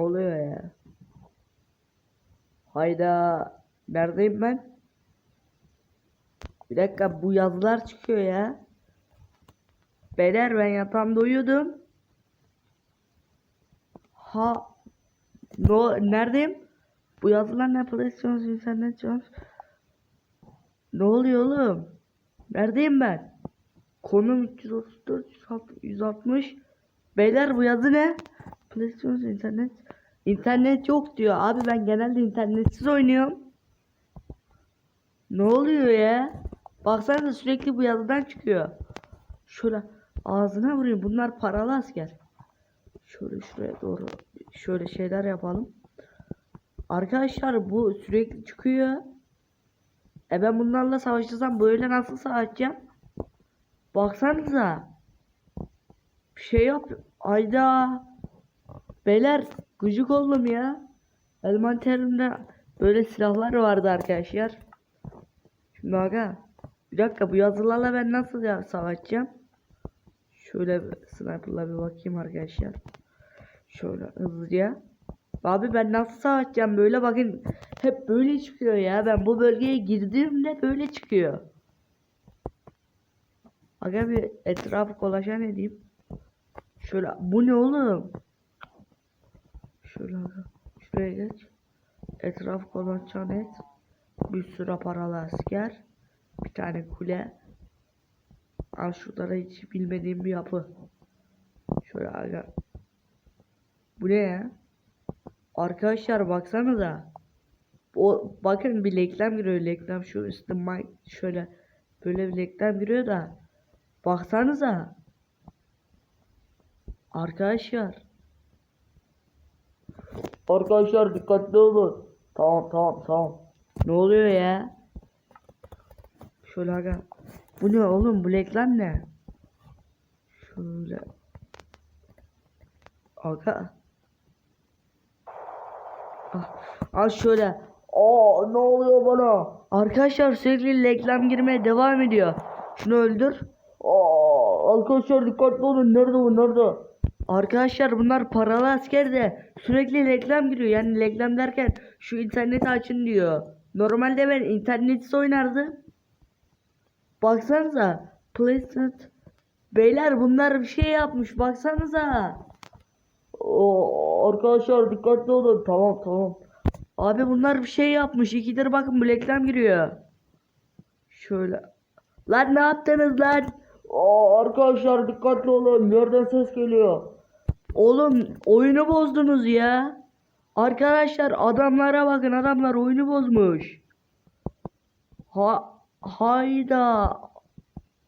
oluyor ya? Hayda. Neredeyim ben? Bir dakika bu yazılar çıkıyor ya. Beyler ben yatağımda uyuyordum. Ha. No, neredeyim? Bu yazılar ne? PlayStation, internet, Jones. Ne oluyor oğlum? Neredeyim ben? Konum 334, 160. Beyler bu yazı ne? PlayStation, internet. İnternet yok diyor. Abi ben genelde internetsiz oynuyorum. Ne oluyor ya? Baksana sürekli bu yazıdan çıkıyor. Şöyle ağzına vurayım. Bunlar paralı asker. Şöyle şuraya doğru şöyle şeyler yapalım. Arkadaşlar bu sürekli çıkıyor. E ben bunlarla savaşırsam böyle nasıl savaşacağım? Baksanıza. Bir şey yap. Ayda. Beyler gıcık oldum ya. Elmanterimde böyle silahlar vardı arkadaşlar. Şimdi aga. Bir dakika bu yazılarla ben nasıl ya savaşacağım? Şöyle sniper'la bir bakayım arkadaşlar. Şöyle hızlıca. Abi ben nasıl savaşacağım böyle bakın hep böyle çıkıyor ya. Ben bu bölgeye girdiğimde böyle çıkıyor. Aga bir etrafı kolaşan edeyim. Şöyle bu ne oğlum? Aga. Şuraya geç. Etrafı kolaşan et. Bir sürü paralı asker. Bir tane kule. Al şurada da hiç bilmediğim bir yapı. Şöyle aga. Bu ne ya? Arkadaşlar baksanıza. O bakın bir reklam giriyor reklam şu üstte mic şöyle böyle bir reklam giriyor da baksanıza. Arkadaşlar. Arkadaşlar dikkatli olun. Tamam tamam tamam. Ne oluyor ya? Şöyle aga. Bu ne oğlum bu reklam ne? Şöyle. Aga. Ah, şöyle. Aa ne oluyor bana? Arkadaşlar sürekli reklam girmeye devam ediyor. Şunu öldür. Aa arkadaşlar dikkatli olun. Nerede bu nerede? Arkadaşlar bunlar paralı asker de sürekli reklam giriyor. Yani reklam derken şu interneti açın diyor. Normalde ben internetsiz oynardım. Baksanıza. PlayStation. Beyler bunlar bir şey yapmış. Baksanıza. Oo, arkadaşlar dikkatli olun. Tamam tamam. Abi bunlar bir şey yapmış. İkidir bakın bu reklam giriyor. Şöyle. Lan ne yaptınız lan? Aa, arkadaşlar dikkatli olun. Nereden ses geliyor? Oğlum oyunu bozdunuz ya. Arkadaşlar adamlara bakın. Adamlar oyunu bozmuş. Ha hayda.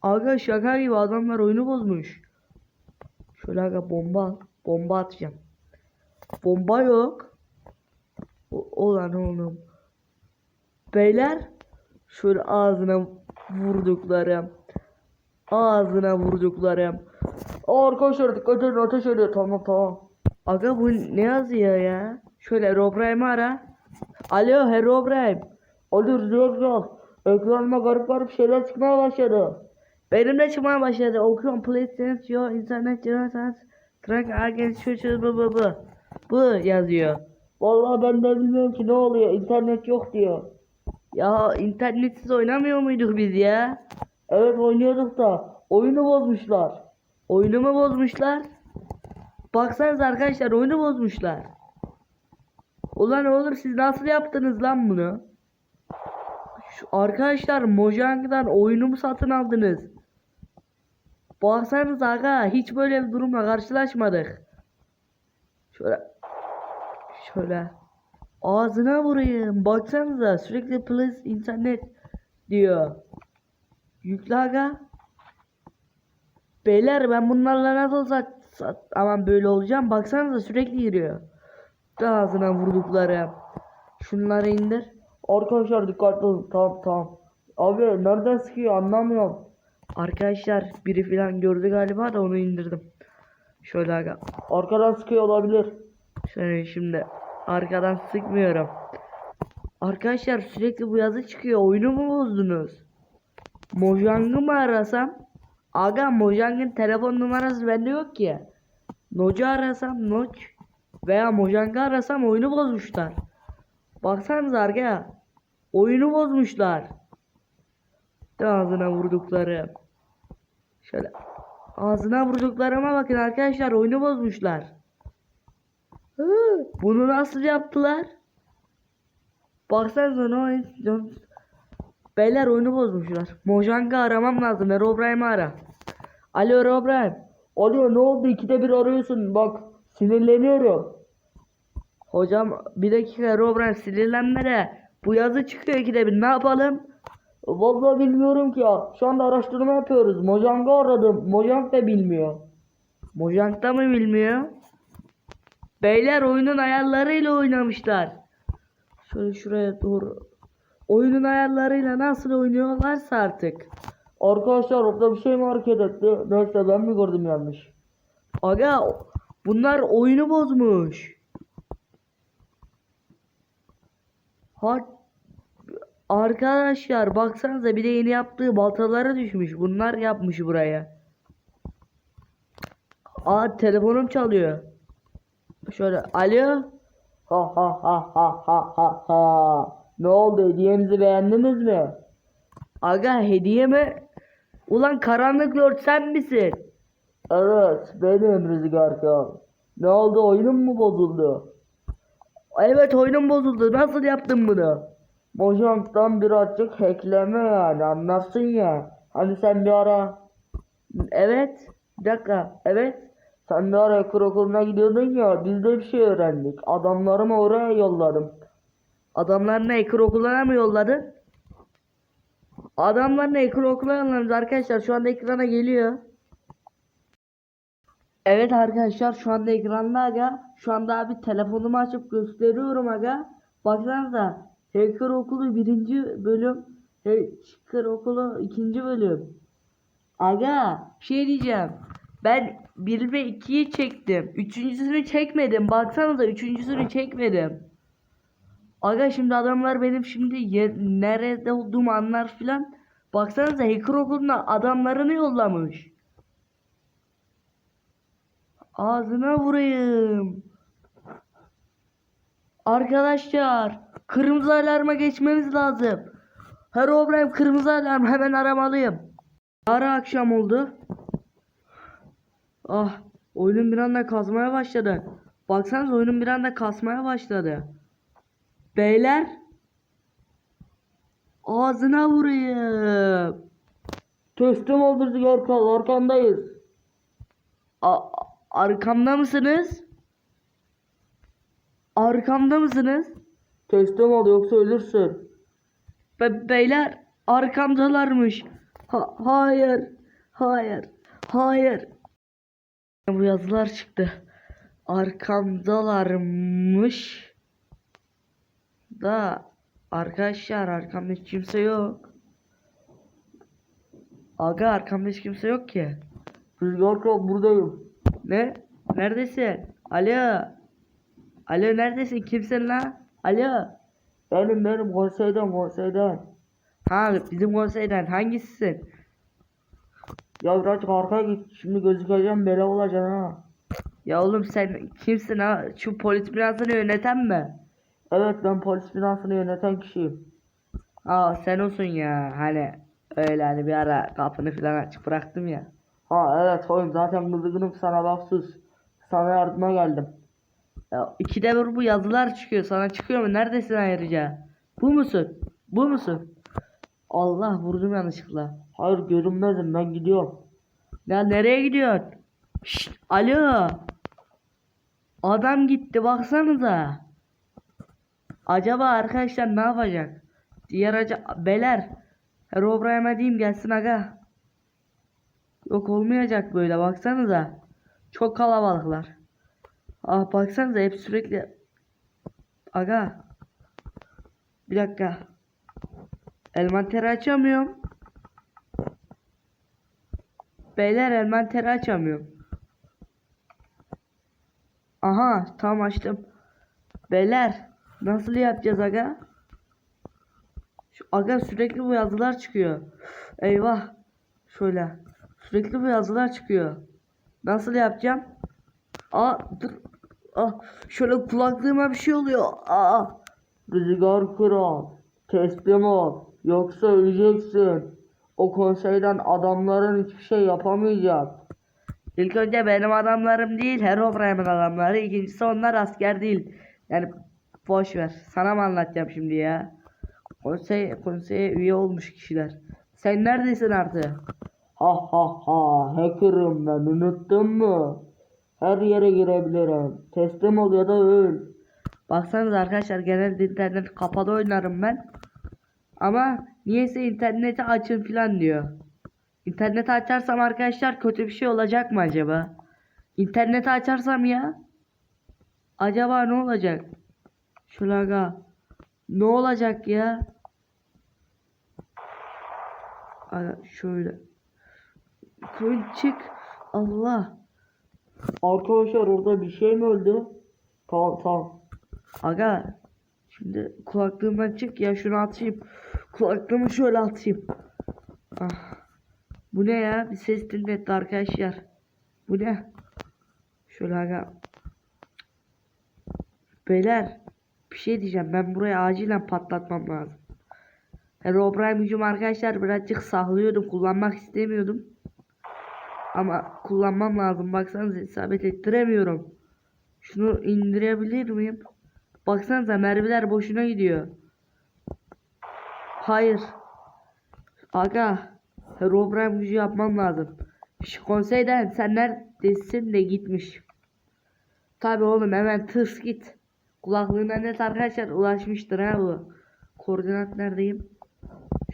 Aga şaka gibi adamlar oyunu bozmuş. Şöyle aga bomba. Bomba atacağım. Bomba yok. Olan oğlum. Beyler şöyle ağzına vurduklarım. Ağzına vurduklarım. Aa, Arkadaşlar dikkat edin ateş ediyor. Tamam tamam. Aga bu ne yazıyor ya? Şöyle Robrahim'i ara. Alo Herobrahim. Olur yok yok. Ekranıma garip garip şeyler çıkmaya başladı. Benim de çıkmaya başladı. Okuyorum PlayStation, internet, internet, track, against, şu bu bu bu. Bu yazıyor. Vallahi ben de bilmiyorum ki ne oluyor. İnternet yok diyor. Ya internetsiz oynamıyor muyduk biz ya? Evet oynuyorduk da oyunu bozmuşlar. Oyunu mu bozmuşlar? Baksanıza arkadaşlar oyunu bozmuşlar. Ulan oğlum siz nasıl yaptınız lan bunu? Şu arkadaşlar Mojang'dan oyunu mu satın aldınız? Baksanıza aga hiç böyle bir durumla karşılaşmadık. Şöyle şöyle ağzına vurayım. Baksanıza sürekli please internet diyor. Yükle aga. Beyler ben bunlarla nasıl sat, sat aman böyle olacağım. Baksanıza sürekli giriyor. Ağzına vurdukları. Şunları indir. Arkadaşlar dikkatli olun. Tamam tamam. Abi nereden sıkıyor anlamıyorum. Arkadaşlar biri falan gördü galiba da onu indirdim. Şöyle aga. Arkadan sıkıyor olabilir. Şöyle şimdi arkadan sıkmıyorum. Arkadaşlar sürekli bu yazı çıkıyor. Oyunu mu bozdunuz? Mojang'ı mı arasam? Aga Mojang'ın telefon numarası bende yok ki. Nocu arasam Noç. Veya Mojang'ı arasam oyunu bozmuşlar. Baksanıza arka. Oyunu bozmuşlar. De ağzına vurdukları. Şöyle. Ağzına vurduklarıma bakın arkadaşlar oyunu bozmuşlar. Bunu nasıl yaptılar? Baksanıza ne oyun. Beyler oyunu bozmuşlar. Mojang'ı aramam lazım. Herobrine'i ara. Alo Herobrine. Alo ne oldu? İkide bir arıyorsun. Bak sinirleniyorum. Hocam bir dakika Herobrine sinirlenme de. Bu yazı çıkıyor ikide bir. Ne yapalım? Vallahi bilmiyorum ki ya. Şu anda araştırma yapıyoruz. Mojang'ı aradım. Mojang da bilmiyor. Mojang da mı bilmiyor? Beyler oyunun ayarlarıyla oynamışlar. Şöyle şuraya doğru. Oyunun ayarlarıyla nasıl oynuyorlarsa artık. Arkadaşlar orada bir şey mi hareket etti? Neyse ben mi gördüm yanlış? Aga bunlar oyunu bozmuş. Ha Arkadaşlar baksanıza bir de yeni yaptığı baltalara düşmüş. Bunlar yapmış buraya. Aa telefonum çalıyor. Şöyle alo. Ha ha ha ha ha ha ha. Ne oldu hediyemizi beğendiniz mi? Aga hediye mi? Ulan karanlık lord sen misin? Evet benim Rüzgar Kral. Ne oldu oyunun mu bozuldu? Evet oyunum bozuldu. Nasıl yaptın bunu? Mojang'dan birazcık hackleme yani anlarsın ya. Hani sen bir ara... Evet. Bir dakika. Evet. Sen bir ara okuluna gidiyordun ya. Biz de bir şey öğrendik. Adamlarımı oraya yolladım. Adamlarını hacker okuluna mı yolladın? Adamlarını hacker okuluna yolladım arkadaşlar. Şu anda ekrana geliyor. Evet arkadaşlar şu anda ekranda aga. Şu anda abi telefonumu açıp gösteriyorum aga. Baksanıza. Hacker okulu birinci bölüm. Hacker okulu ikinci bölüm. Aga şey diyeceğim. Ben 1 ve 2'yi çektim. Üçüncüsünü çekmedim. Baksanıza üçüncüsünü çekmedim. Aga şimdi adamlar benim şimdi yer, nerede olduğumu anlar filan. Baksanıza hacker okuluna adamlarını yollamış. Ağzına vurayım. Arkadaşlar kırmızı alarma geçmemiz lazım. Herobrine kırmızı alarm hemen aramalıyım. Ara akşam oldu. Ah oyunun bir anda kasmaya başladı. Baksanıza oyunun bir anda kasmaya başladı. Beyler ağzına vurayım. Teslim oldurdu Yorkal arkandayız. A arkamda mısınız? Arkamda mısınız? Teslim ol yoksa ölürsün. Be beyler arkamdalarmış. Ha hayır. Hayır. Hayır. Bu yazılar çıktı. Arkamdalarmış. Da arkadaşlar arkamda hiç kimse yok. Aga arkamda hiç kimse yok ki. Kral buradayım. Ne? Neredesin? Alo. Alo neredesin? Kimsin lan? Alo. Benim benim konseyden konseyden. Ha bizim konseyden hangisisin? Ya birazcık arkaya git. Şimdi gözükeceğim bela olacaksın ha. Ya oğlum sen kimsin ha? Şu polis binasını yöneten mi? Evet ben polis binasını yöneten kişiyim. Aa sen olsun ya hani öyle hani bir ara kapını falan açık bıraktım ya. Ha evet oyum zaten kızgınım sana bak sus. Sana yardıma geldim. Ya ikide bir bu yazılar çıkıyor sana çıkıyor mu? Neredesin ayrıca? Bu musun? Bu musun? Allah vurdum yanlışlıkla. Hayır görünmezim ben gidiyorum. Ya nereye gidiyorsun? Şşt, alo. Adam gitti baksanıza. Acaba arkadaşlar ne yapacak? Diğer acı Beler. Herobrine'e diyeyim gelsin aga. Yok olmayacak böyle baksanıza. Çok kalabalıklar. Ah baksanıza hep sürekli. Aga. Bir dakika. Elmanteri açamıyorum. Beyler elmanteri açamıyorum. Aha tam açtım. Beyler nasıl yapacağız aga? Şu aga sürekli bu yazılar çıkıyor. Eyvah. Şöyle. Sürekli bu yazılar çıkıyor. Nasıl yapacağım? Aa dur. Ah, şöyle kulaklığıma bir şey oluyor. Aa. Rüzgar kral. Teslim ol. Yoksa öleceksin. O konseyden adamların hiçbir şey yapamayacak. İlk önce benim adamlarım değil, Herobrine'in adamları. İkincisi onlar asker değil. Yani boş ver. Sana mı anlatacağım şimdi ya? Konsey, konseye üye olmuş kişiler. Sen neredesin artık? Ha ha ha, hacker'ım ben unuttun mu? Her yere girebilirim. Teslim ol ya da öl. Baksanıza arkadaşlar genelde internet kapalı oynarım ben. Ama niyeyse interneti açın filan diyor. İnterneti açarsam arkadaşlar kötü bir şey olacak mı acaba? İnterneti açarsam ya. Acaba ne olacak? Şöyle aga. Ne olacak ya? Aga şöyle. Koyun çık. Allah. Arkadaşlar orada bir şey mi öldü? Tamam tamam. Aga. Şimdi kulaklığımdan çık ya şunu atayım. Kulaklığımı şöyle atayım. Ah. Bu ne ya? Bir ses dinletti arkadaşlar. Bu ne? Şöyle aga. Beyler. Bir şey diyeceğim. Ben burayı acilen patlatmam lazım. Herobrine gücüm arkadaşlar birazcık sahlıyordum. Kullanmak istemiyordum. Ama kullanmam lazım. Baksanıza isabet ettiremiyorum. Şunu indirebilir miyim? Baksanıza mermiler boşuna gidiyor. Hayır. Aga. Herobrine gücü yapmam lazım. Şu konseyden sen neredesin de gitmiş. Tabi oğlum hemen tırs git. Kulaklığına net arkadaşlar ulaşmıştır ha bu. Koordinat neredeyim?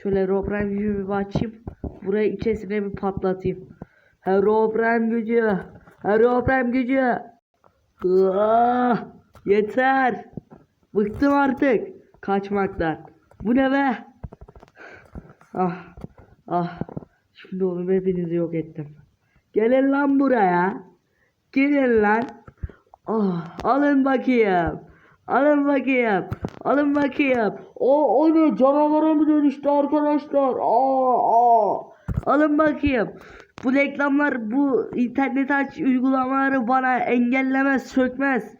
Şöyle gücümü bir açayım. Burayı içerisine bir patlatayım. Herobrine gücü. Herobrine gücü. Ah, yeter. Bıktım artık kaçmaktan. Bu ne be? Ah, ah. Şimdi oğlum hepinizi yok ettim. Gelin lan buraya. Gelin lan. Ah, alın bakayım. Alın bakayım. Alın bakayım. O, o ne canavara mı dönüştü arkadaşlar? Aa, aa. Alın bakayım. Bu reklamlar, bu internet aç uygulamaları bana engellemez, sökmez.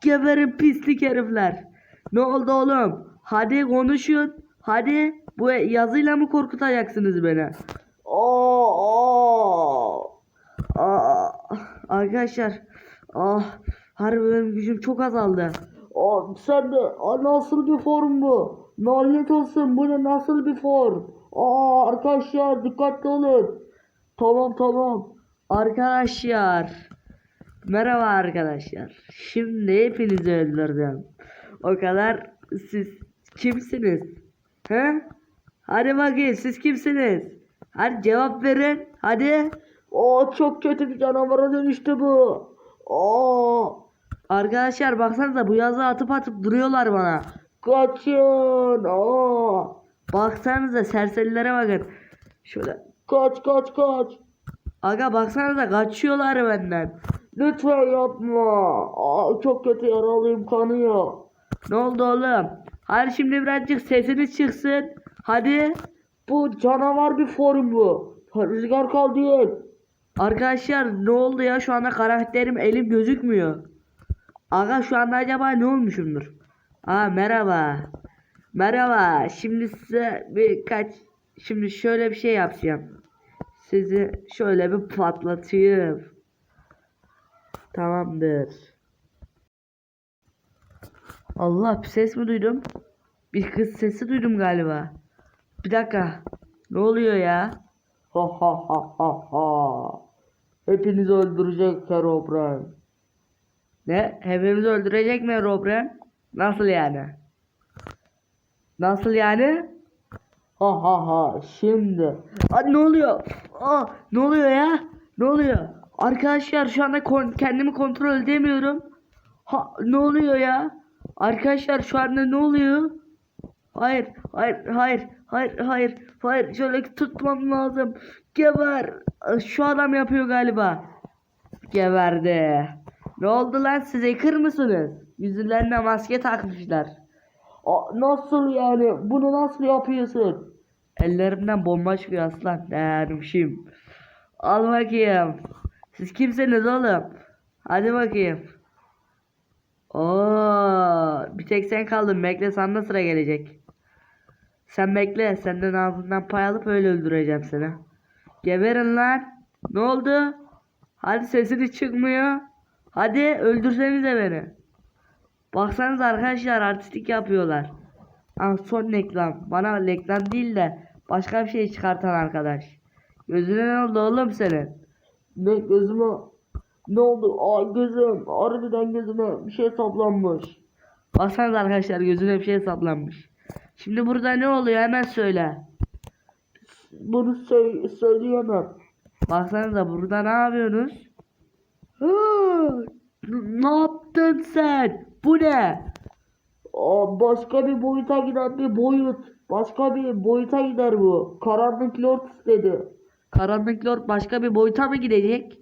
Geberin pislik herifler. Ne oldu oğlum? Hadi konuşun. Hadi. Bu yazıyla mı korkutacaksınız beni? Aa, aa. Arkadaşlar. Ah. Harbi benim gücüm çok azaldı. Aa, sen de aa, nasıl bir form bu? Lanet olsun bu ne nasıl bir form? Aa, arkadaşlar dikkatli olun. Tamam tamam. Arkadaşlar. Merhaba arkadaşlar. Şimdi hepinizi öldürdüm. O kadar siz kimsiniz? He? Hadi bakayım siz kimsiniz? Hadi cevap verin. Hadi. Oo çok kötü bir canavara dönüştü bu. Oo. Arkadaşlar baksanıza bu yazı atıp atıp duruyorlar bana. Kaçın. Oo. Baksanıza serserilere bakın. Şöyle kaç kaç kaç. Aga baksanıza kaçıyorlar benden. Lütfen yapma. Aa, çok kötü yaralıyım kanıyor. Ne oldu oğlum? Hadi şimdi birazcık sesiniz çıksın. Hadi. Bu canavar bir form bu. Rüzgar kal değil. Arkadaşlar ne oldu ya şu anda karakterim elim gözükmüyor. Aga şu anda acaba ne olmuşumdur? Aa merhaba. Merhaba. Şimdi size birkaç şimdi şöyle bir şey yapacağım. Sizi şöyle bir patlatayım. Tamamdır. Allah bir ses mi duydum? Bir kız sesi duydum galiba. Bir dakika. Ne oluyor ya? Ha ha ha ha ha. Hepinizi öldürecek Herobrine. Ne? Hepimizi öldürecek mi Herobrine? Nasıl yani? Nasıl yani? Ha ha ha şimdi. Aa, ne oluyor? Aa, ne oluyor ya? Ne oluyor? Arkadaşlar şu anda kon- kendimi kontrol edemiyorum. Ha ne oluyor ya? Arkadaşlar şu anda ne oluyor? Hayır, hayır, hayır, hayır, hayır, hayır. Şöyle tutmam lazım. Geber. Şu adam yapıyor galiba. Geberdi. Ne oldu lan size kır mısınız? Yüzlerine maske takmışlar. Aa, nasıl yani? Bunu nasıl yapıyorsun? Ellerimden bomba çıkıyor aslan. Dermişim. Al bakayım. Siz kimsiniz oğlum? Hadi bakayım. Oo, bir tek sen kaldın. Bekle sana sıra gelecek. Sen bekle. Senden ağzından pay alıp öyle öldüreceğim seni. Geberin lan. Ne oldu? Hadi sesini çıkmıyor. Hadi öldürsenize beni. Baksanız arkadaşlar artistik yapıyorlar. Ah son reklam. Bana reklam değil de başka bir şey çıkartan arkadaş. Gözüne ne oldu oğlum senin? Ne gözüme ne oldu? Aa gözüm harbiden gözüme bir şey saplanmış. Baksanız arkadaşlar gözüne bir şey saplanmış. Şimdi burada ne oluyor hemen söyle. Bunu sö- söyleyemem. Baksanıza burada ne yapıyorsunuz? Ne yaptın sen? Bu ne? Aa, başka bir boyuta giden bir boyut. Başka bir boyuta gider bu. Karanlık Lord istedi. Karanlık Lord başka bir boyuta mı gidecek?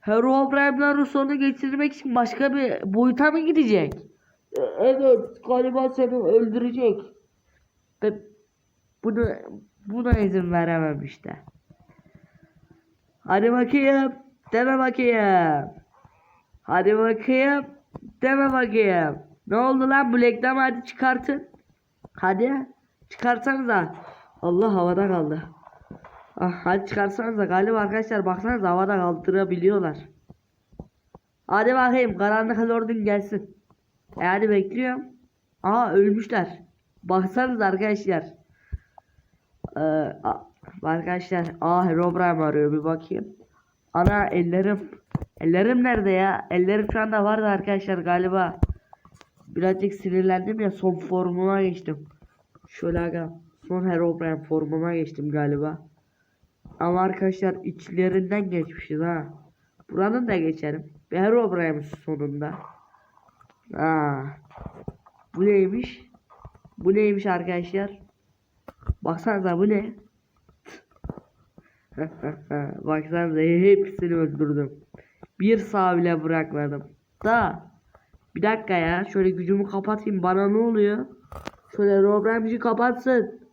Herobrine'ların sonu geçirmek için başka bir boyuta mı gidecek? E, Evet, galiba seni öldürecek. Ve bunu buna izin veremem işte. Hadi bakayım. Deme bakayım. Hadi bakayım. Deme bakayım. Ne oldu lan bu reklamı hadi çıkartın. Hadi. Çıkarsanıza. Allah havada kaldı. Ah, hadi çıkarsanıza galiba arkadaşlar baksanıza havada kaldırabiliyorlar. Hadi bakayım karanlık lordun gelsin. E hadi bekliyorum. Aa ölmüşler. Baksanıza arkadaşlar. Ee, arkadaşlar aa Herobrine arıyor bir bakayım. Ana ellerim. Ellerim nerede ya? Ellerim şu anda vardı arkadaşlar galiba. Birazcık sinirlendim ya son formuma geçtim. Şöyle aga son Herobrine formuma geçtim galiba. Ama arkadaşlar içlerinden geçmişiz ha. Buranın da geçerim. Bir Herobrine'miş sonunda. Aa. Bu neymiş? Bu neymiş arkadaşlar? Baksanıza bu ne? Baksanıza hepsini öldürdüm. Bir sağ bile bırakmadım. Da bir dakika ya şöyle gücümü kapatayım bana ne oluyor? Şöyle Robramci kapatsın.